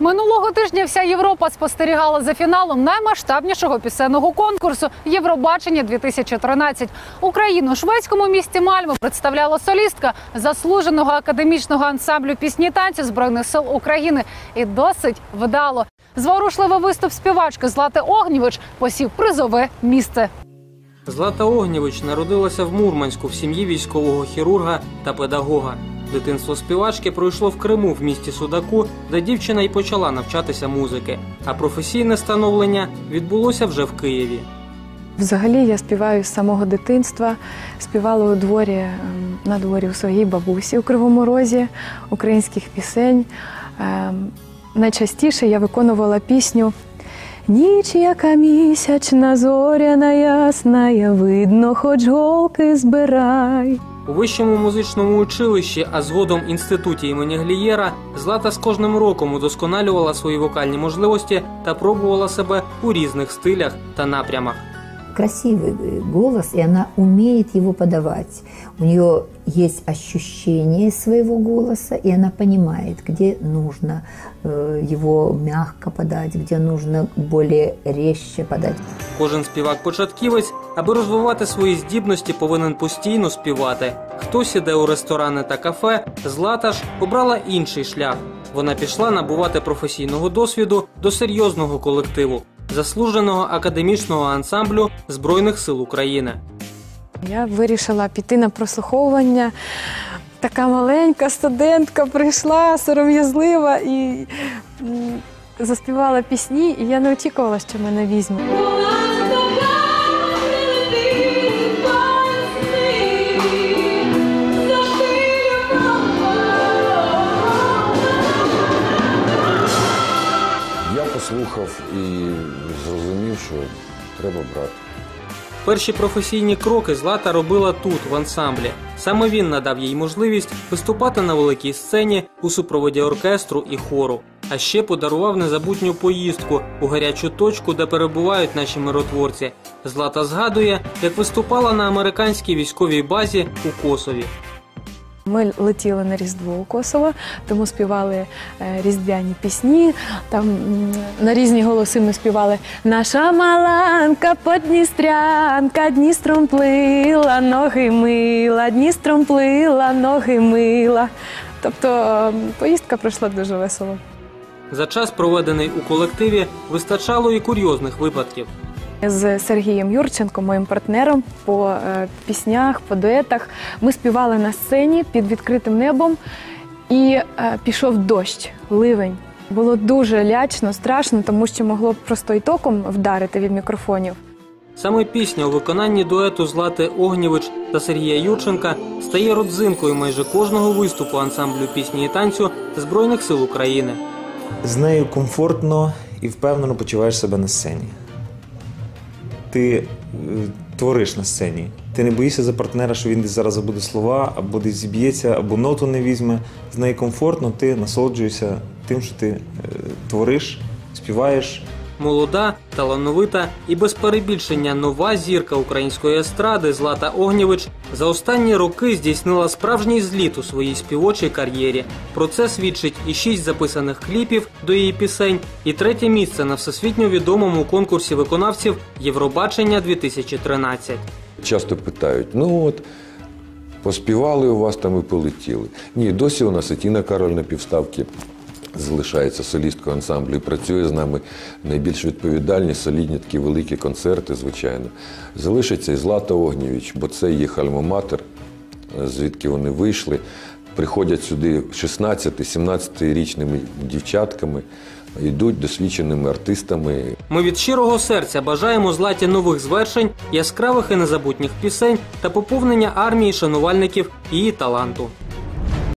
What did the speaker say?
Минулого тижня вся Європа спостерігала за фіналом наймасштабнішого пісенного конкурсу Євробачення 2013 Україну шведському місті Мальмо представляла солістка заслуженого академічного ансамблю пісні і танцю збройних сил України. І досить вдало. Зворушливий виступ співачки Злати Огнєвич посів призове місце. Злата Огнєвич народилася в Мурманську в сім'ї військового хірурга та педагога. Дитинство співачки пройшло в Криму в місті Судаку, де дівчина й почала навчатися музики. А професійне становлення відбулося вже в Києві. Взагалі я співаю з самого дитинства. Співала у дворі ем, на дворі у своїй бабусі у Кривому Розі українських пісень. Ем, Найчастіше я виконувала пісню Ніч, яка місячна, зоряна ясна, я видно, хоч голки збирай. У вищому музичному училищі, а згодом інституті імені Глієра, Злата з кожним роком удосконалювала свої вокальні можливості та пробувала себе у різних стилях та напрямах красивый э, голос, и она умеет его подавать. У нее есть ощущение своего голоса, и она понимает, где нужно э, его мягко подать, где нужно более резче подать. Кожен співак-початківець, аби розвивати свої здібності, повинен постійно співати. Хтось іде у ресторани та кафе, Злата ж обрала інший шлях. Вона пішла набувати професійного досвіду до серйозного колективу, заслуженого академічного ансамблю Збройних сил України. Я вирішила піти на прослуховування. Така маленька студентка прийшла, сором'язлива і заспівала пісні, і я не очікувала, що мене візьмуть. Послухав і зрозумів, що треба брати. Перші професійні кроки Злата робила тут, в ансамблі. Саме він надав їй можливість виступати на великій сцені у супроводі оркестру і хору. А ще подарував незабутню поїздку у гарячу точку, де перебувають наші миротворці. Злата згадує, як виступала на американській військовій базі у Косові. Ми летіли на Різдво у Косово, тому співали е, різдвяні пісні. Там на різні голоси ми співали Наша маланка, подністрянка, Дністром плила, ноги мила, Дністром плила, ноги мила. Тобто поїздка пройшла дуже весело. За час, проведений у колективі, вистачало і курйозних випадків. З Сергієм Юрченко, моїм партнером по е, піснях, по дуетах. Ми співали на сцені під відкритим небом, і е, пішов дощ, ливень. Було дуже лячно, страшно, тому що могло б просто і током вдарити від мікрофонів. Саме пісня у виконанні дуету Злати Огнєвич та Сергія Юрченка стає родзинкою майже кожного виступу ансамблю пісні і танцю Збройних сил України. з нею комфортно і впевнено почуваєш себе на сцені. Ти е, твориш на сцені. Ти не боїшся за партнера, що він десь зараз забуде слова, або десь зіб'ється, або ноту не візьме. З нею комфортно, ти насолоджуєшся тим, що ти е, твориш, співаєш. Молода, талановита і без перебільшення нова зірка української естради Злата Огнєвич за останні роки здійснила справжній зліт у своїй співочій кар'єрі. Про це свідчить і шість записаних кліпів до її пісень, і третє місце на всесвітньо відомому конкурсі виконавців Євробачення 2013. Часто питають: ну от, поспівали у вас там і полетіли. Ні, досі у нас і Тіна Кароль на півставки залишається солісткою ансамблю і працює з нами найбільш відповідальні, солідні такі великі концерти, звичайно. Залишиться і Злата Огнєвіч, бо це їх альма-матер, звідки вони вийшли. Приходять сюди 16-17-річними дівчатками, йдуть досвідченими артистами, Ми від щирого серця бажаємо златі нових звершень, яскравих і незабутніх пісень та поповнення армії шанувальників її таланту.